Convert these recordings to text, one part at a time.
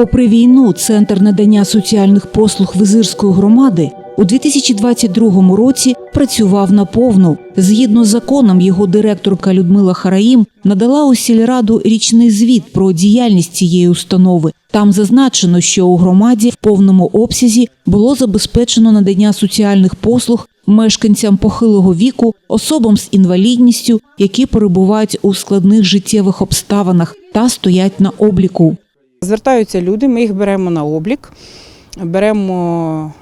Попри війну, центр надання соціальних послуг Визирської громади у 2022 році працював наповну. Згідно з законом, його директорка Людмила Хараїм надала у сільраду річний звіт про діяльність цієї установи. Там зазначено, що у громаді в повному обсязі було забезпечено надання соціальних послуг мешканцям похилого віку, особам з інвалідністю, які перебувають у складних життєвих обставинах та стоять на обліку. Звертаються люди, ми їх беремо на облік, беремо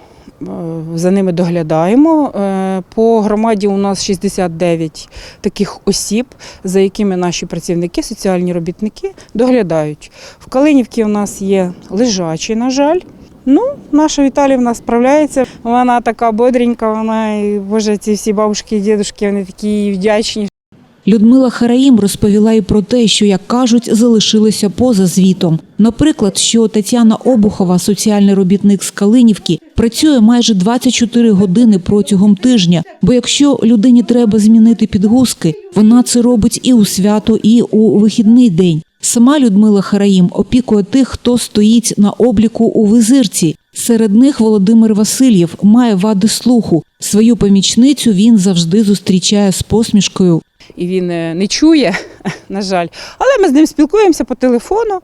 е, за ними доглядаємо. Е, По громаді у нас 69 таких осіб, за якими наші працівники, соціальні робітники доглядають. В Калинівці у нас є лежачі, на жаль. Ну, наша Віталівна справляється. Вона така бодренька, вона і боже, ці всі бабушки і дідушки, вони такі вдячні, Людмила Хараїм розповіла і про те, що, як кажуть, залишилися поза звітом. Наприклад, що Тетяна Обухова, соціальний робітник з Калинівки, працює майже 24 години протягом тижня. Бо якщо людині треба змінити підгузки, вона це робить і у свято, і у вихідний день. Сама Людмила Хараїм опікує тих, хто стоїть на обліку у визирці. Серед них Володимир Васильєв має вади слуху. Свою помічницю він завжди зустрічає з посмішкою. і він е, не чує, на жаль. Але ми з ним спілкуємося по телефону.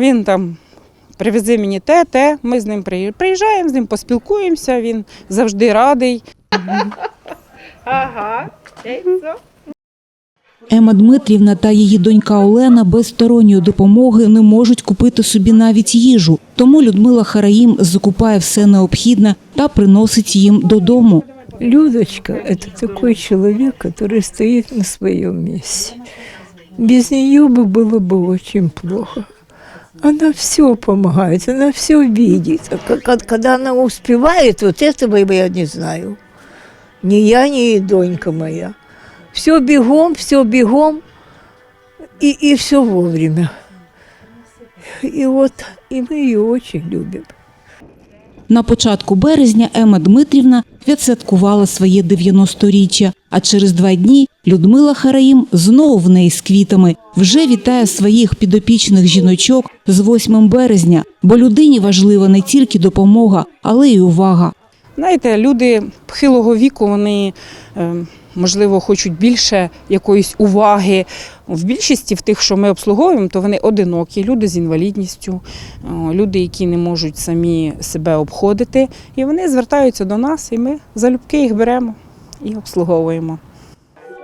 Він там привези мені те, те. Ми з ним приї- приїжджаємо, з ним поспілкуємося. Він завжди радий. Ема Дмитрівна та її донька Олена без сторонньої допомоги не можуть купити собі навіть їжу. Тому Людмила Хараїм закупає все необхідне та приносить їм додому. Людочка – это такой человек, который стоит на своем месте. Без нее бы было бы очень плохо. Она все помогает, она все видит. А как- как- Когда она успевает, вот этого я не знаю. Ни я, ни донька моя. Все бегом, все бегом, и, и все вовремя. И вот, и мы ее очень любим. На початку березня Ема Дмитрівна відсвяткувала своє 90-річчя, а через два дні Людмила Хараїм знову в неї з квітами вже вітає своїх підопічних жіночок з 8 березня, бо людині важлива не тільки допомога, але й увага. Знаєте, люди похилого віку, вони е, можливо хочуть більше якоїсь уваги. В більшості в тих, що ми обслуговуємо, то вони одинокі, люди з інвалідністю, люди, які не можуть самі себе обходити. І вони звертаються до нас, і ми залюбки їх беремо і обслуговуємо.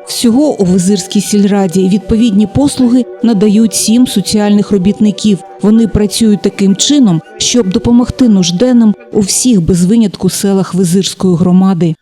Всього у Визирській сільраді відповідні послуги надають сім соціальних робітників. Вони працюють таким чином, щоб допомогти нужденним у всіх без винятку селах Визирської громади.